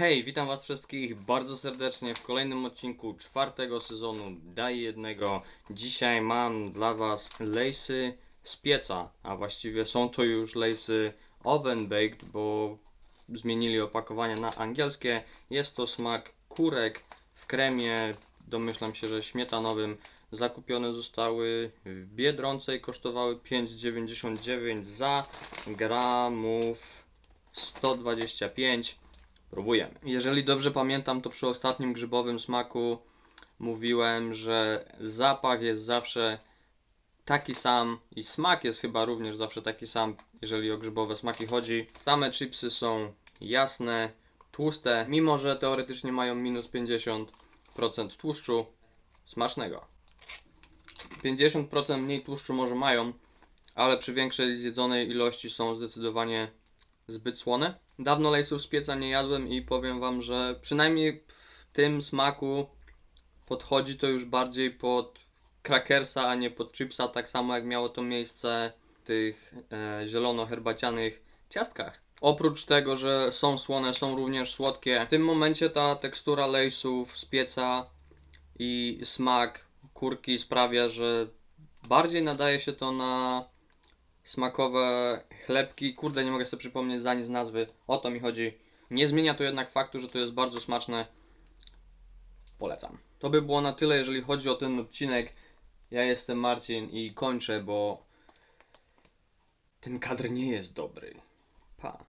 Hej, witam was wszystkich bardzo serdecznie w kolejnym odcinku czwartego sezonu Daj Jednego. Dzisiaj mam dla was lejsy z pieca, a właściwie są to już lejsy oven baked, bo zmienili opakowanie na angielskie. Jest to smak kurek w kremie, domyślam się, że śmietanowym. Zakupione zostały w Biedronce i kosztowały 5,99 za gramów 125. Próbujemy. Jeżeli dobrze pamiętam, to przy ostatnim grzybowym smaku mówiłem, że zapach jest zawsze taki sam i smak jest chyba również zawsze taki sam, jeżeli o grzybowe smaki chodzi. Same chipsy są jasne, tłuste, mimo że teoretycznie mają minus 50% tłuszczu. Smacznego. 50% mniej tłuszczu może mają, ale przy większej zjedzonej ilości są zdecydowanie zbyt słone. Dawno lejsów z pieca nie jadłem i powiem wam, że przynajmniej w tym smaku podchodzi to już bardziej pod krakersa, a nie pod chipsa, tak samo jak miało to miejsce w tych e, zielono-herbacianych ciastkach. Oprócz tego, że są słone, są również słodkie. W tym momencie ta tekstura lejsów z pieca i smak kurki sprawia, że bardziej nadaje się to na smakowe chlebki. Kurde, nie mogę sobie przypomnieć za nic nazwy. O to mi chodzi. Nie zmienia to jednak faktu, że to jest bardzo smaczne. Polecam. To by było na tyle, jeżeli chodzi o ten odcinek. Ja jestem Marcin i kończę, bo ten kadr nie jest dobry. Pa.